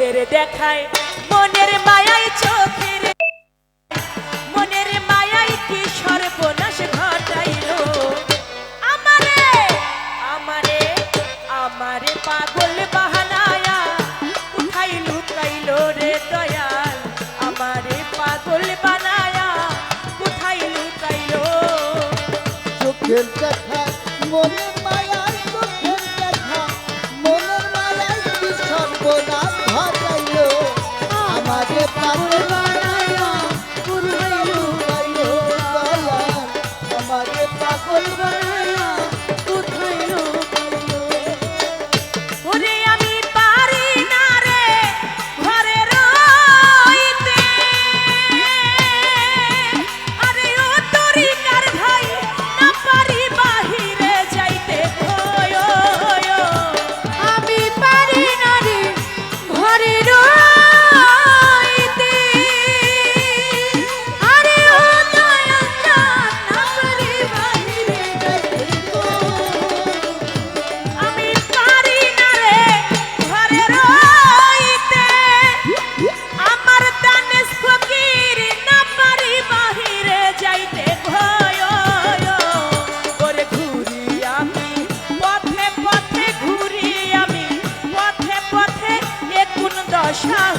চোখের দেখায়। মনের মায়াই চোখের মনের মায়াই কি সর্বনাশ ঘটাইল? আমারে আমারে আমারে পাগল বাহানায়া উঠাই লুকাইল রে দয়াল। আমারে পাগল বানায়া উঠাই লুকাইল। চোখের দেখায় মনের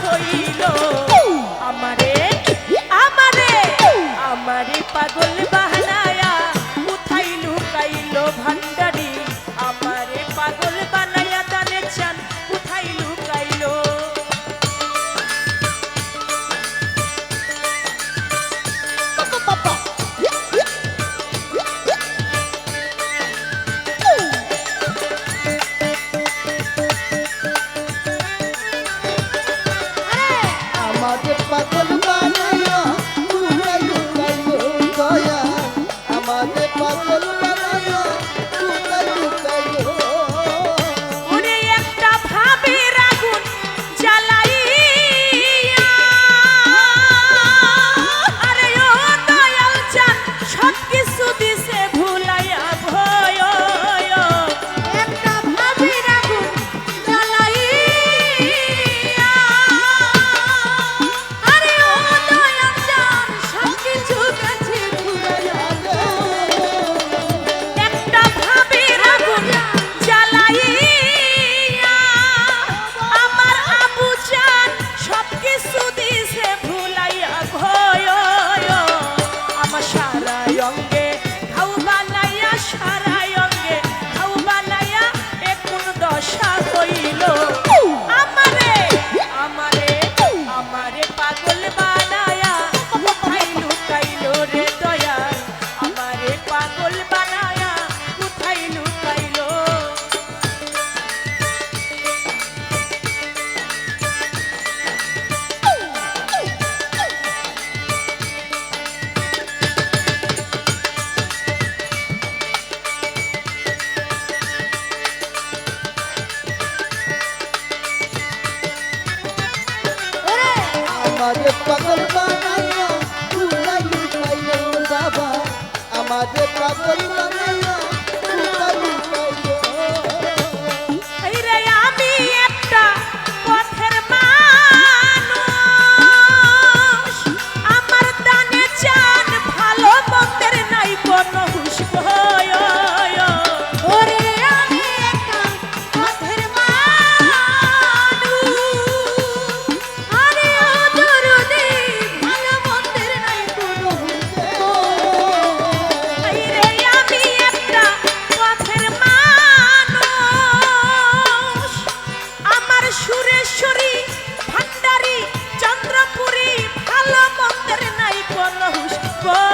হইল আমাদের পাগল fun.